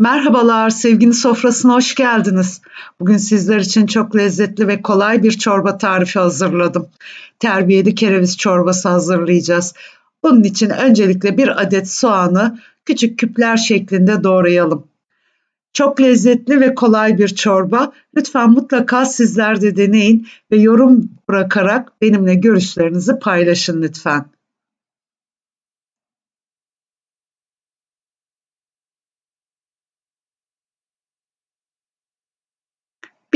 Merhabalar, sevginin sofrasına hoş geldiniz. Bugün sizler için çok lezzetli ve kolay bir çorba tarifi hazırladım. Terbiyeli kereviz çorbası hazırlayacağız. Bunun için öncelikle bir adet soğanı küçük küpler şeklinde doğrayalım. Çok lezzetli ve kolay bir çorba. Lütfen mutlaka sizler de deneyin ve yorum bırakarak benimle görüşlerinizi paylaşın lütfen.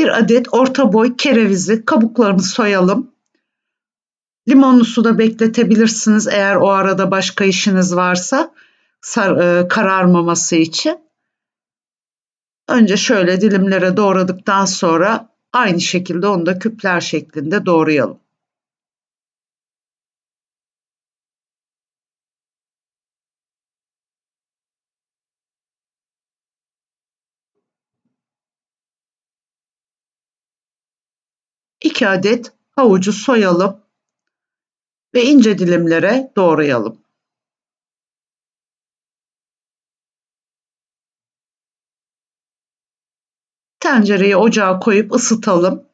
Bir adet orta boy kerevizi kabuklarını soyalım. Limonlu suda bekletebilirsiniz eğer o arada başka işiniz varsa sar, e, kararmaması için. Önce şöyle dilimlere doğradıktan sonra aynı şekilde onu da küpler şeklinde doğrayalım. İki adet havucu soyalım ve ince dilimlere doğrayalım. Tencereyi ocağa koyup ısıtalım.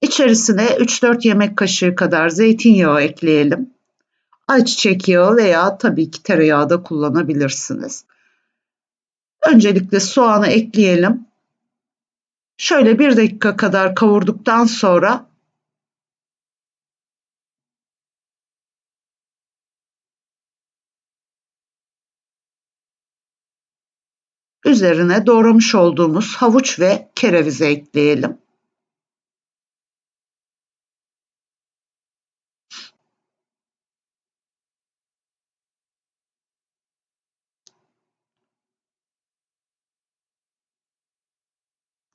İçerisine 3-4 yemek kaşığı kadar zeytinyağı ekleyelim. Ayçiçek yağı veya tabii ki tereyağı da kullanabilirsiniz. Öncelikle soğanı ekleyelim. Şöyle bir dakika kadar kavurduktan sonra üzerine doğramış olduğumuz havuç ve kerevizi ekleyelim.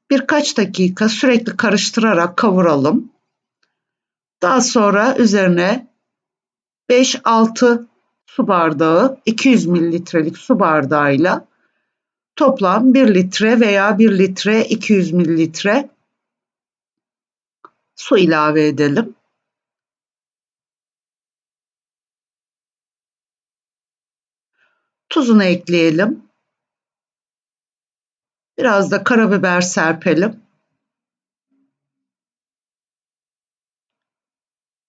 Birkaç dakika sürekli karıştırarak kavuralım. Daha sonra üzerine 5-6 su bardağı 200 mililitrelik su bardağıyla toplam 1 litre veya 1 litre 200 mililitre su ilave edelim. Tuzunu ekleyelim. Biraz da karabiber serpelim.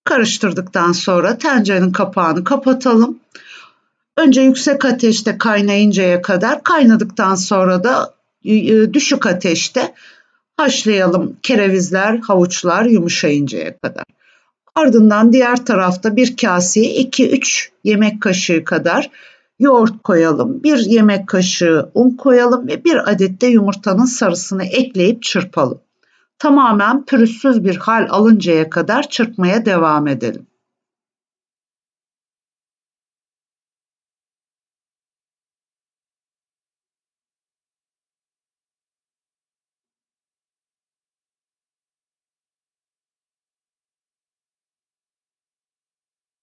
Karıştırdıktan sonra tencerenin kapağını kapatalım. Önce yüksek ateşte kaynayıncaya kadar kaynadıktan sonra da düşük ateşte haşlayalım kerevizler, havuçlar yumuşayıncaya kadar. Ardından diğer tarafta bir kaseye 2-3 yemek kaşığı kadar yoğurt koyalım, bir yemek kaşığı un koyalım ve bir adet de yumurtanın sarısını ekleyip çırpalım. Tamamen pürüzsüz bir hal alıncaya kadar çırpmaya devam edelim.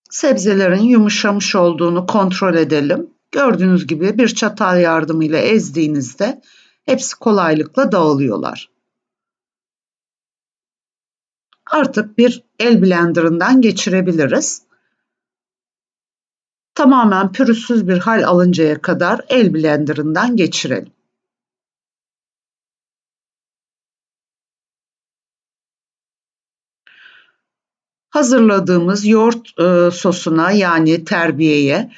Sebzelerin yumuşamış olduğunu kontrol edelim. Gördüğünüz gibi bir çatal yardımıyla ezdiğinizde hepsi kolaylıkla dağılıyorlar. Artık bir el blenderından geçirebiliriz. Tamamen pürüzsüz bir hal alıncaya kadar el blenderından geçirelim. Hazırladığımız yoğurt e, sosuna yani terbiyeye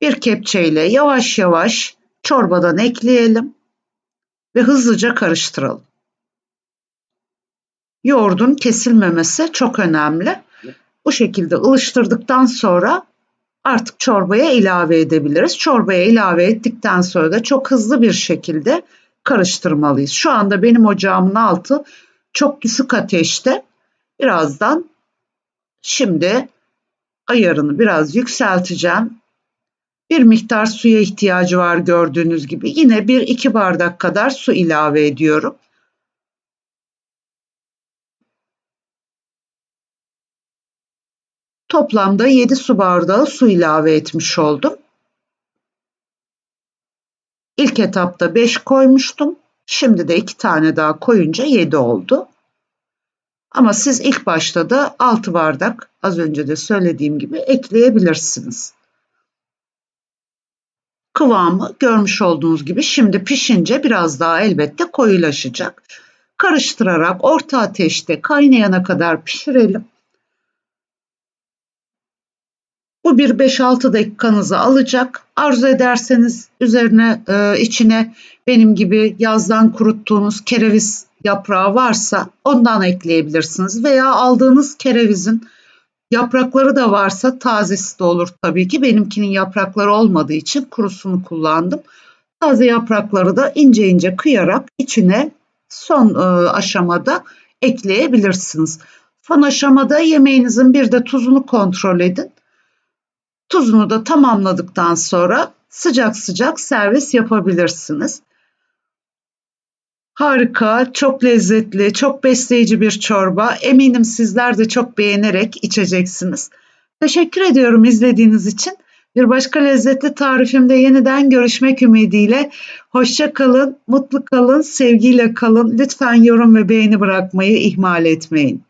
bir kepçeyle yavaş yavaş çorbadan ekleyelim ve hızlıca karıştıralım. Yoğurdun kesilmemesi çok önemli. Bu şekilde ılıştırdıktan sonra artık çorbaya ilave edebiliriz. Çorbaya ilave ettikten sonra da çok hızlı bir şekilde karıştırmalıyız. Şu anda benim ocağımın altı çok düşük ateşte. Birazdan şimdi ayarını biraz yükselteceğim bir miktar suya ihtiyacı var gördüğünüz gibi. Yine bir iki bardak kadar su ilave ediyorum. Toplamda 7 su bardağı su ilave etmiş oldum. İlk etapta 5 koymuştum. Şimdi de 2 tane daha koyunca 7 oldu. Ama siz ilk başta da 6 bardak az önce de söylediğim gibi ekleyebilirsiniz. kıvamı görmüş olduğunuz gibi şimdi pişince biraz daha elbette koyulaşacak. Karıştırarak orta ateşte kaynayana kadar pişirelim. Bu bir 5-6 dakikanızı alacak. Arzu ederseniz üzerine e, içine benim gibi yazdan kuruttuğunuz kereviz yaprağı varsa ondan ekleyebilirsiniz veya aldığınız kerevizin yaprakları da varsa tazesi de olur tabii ki. Benimkinin yaprakları olmadığı için kurusunu kullandım. Taze yaprakları da ince ince kıyarak içine son e, aşamada ekleyebilirsiniz. Son aşamada yemeğinizin bir de tuzunu kontrol edin. Tuzunu da tamamladıktan sonra sıcak sıcak servis yapabilirsiniz. Harika, çok lezzetli, çok besleyici bir çorba. Eminim sizler de çok beğenerek içeceksiniz. Teşekkür ediyorum izlediğiniz için. Bir başka lezzetli tarifimde yeniden görüşmek ümidiyle. Hoşça kalın, mutlu kalın, sevgiyle kalın. Lütfen yorum ve beğeni bırakmayı ihmal etmeyin.